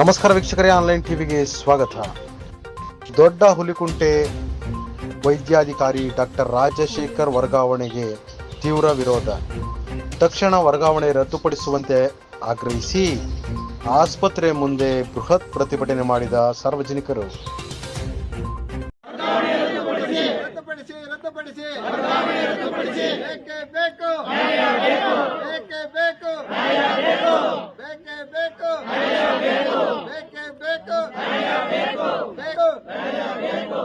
ನಮಸ್ಕಾರ ವೀಕ್ಷಕರೇ ಆನ್ಲೈನ್ ಟಿವಿಗೆ ಸ್ವಾಗತ. ದೊಡ್ಡ ಹುಲಿಕುಂಟೆ ವೈದ್ಯಾಧಿಕಾರಿ ಡಾಕ್ಟರ್ ರಾಜಶೇಖರ್ ವರ್ಗಾವಣೆಗೆ ತೀವ್ರ ವಿರೋಧ. ತಕ್ಷಣ ವರ್ಗಾವಣೆ ರದ್ದುಪಡಿಸುವಂತೆ ಆಗ್ರಹಿಸಿ ಆಸ್ಪತ್ರೆ ಮುಂದೆ ಬೃಹತ್ ಪ್ರತಿಭಟನೆ ಮಾಡಿದ ಸಾರ್ವಜನಿಕರು. ಬೇಕೇ ಬೇಕು ಬೇಕೇ ಬೇಕು ಬೇಕು